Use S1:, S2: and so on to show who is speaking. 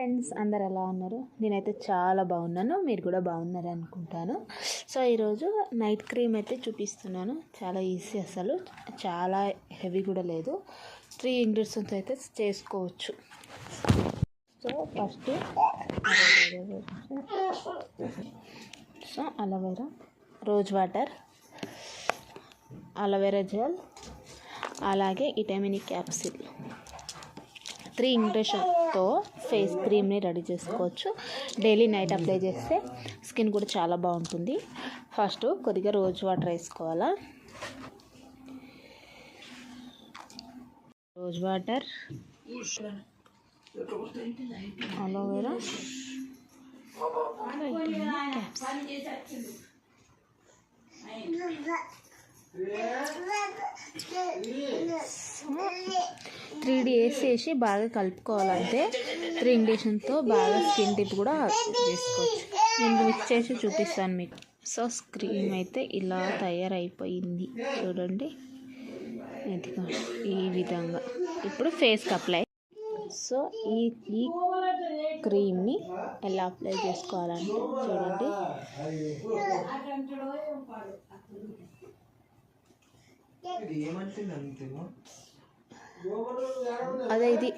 S1: Friends అందరు ఎలా ఉన్నారు? నేనైతే చాలా బాగున్నాను మీరు కూడా బాగున్నారు అనుకుంటాను. సో ఈరోజు నైట్ క్రీమ్ అయితే చూపిస్తున్నాను. చాలా ఈజీ అసలు. చాలా హెవీ కూడా లేదు. త్రీ ఇంగ్రీడియంట్స్ అయితే చేసుకోవచ్చు. So first so aloe vera rose water aloe vera gel అలాగే ఇటామిన్ క్యాప్సిల్. త్రీ ఇంగ్రీడియంట్స్తో ఫేస్ క్రీమ్ని రెడీ చేసుకోవచ్చు. డైలీ నైట్ అప్లై చేస్తే స్కిన్ కూడా చాలా బాగుంటుంది. ఫస్ట్ కొద్దిగా రోజ్ వాటర్ వేసుకోవాలా? Rose water. Aloe vera. Three days వేసి బాగా కలుపుకోవాలంటే త్రీ ఇండిషన్తో బాగా స్కిన్ టిప్ కూడా చేసుకోవచ్చు నేను మిక్స్ చేసి చూపిస్తాను మీకు. సో స్క్రీన్ అయితే ఇలా తయారైపోయింది. చూడండి. ఇదిగో ఈ విధంగా. ఇప్పుడు ఫేస్కి అప్లై సో ఈ ఈ క్రీమ్ని ఎలా అప్లై చేసుకోవాలంటే చూడండి. అదే ఇది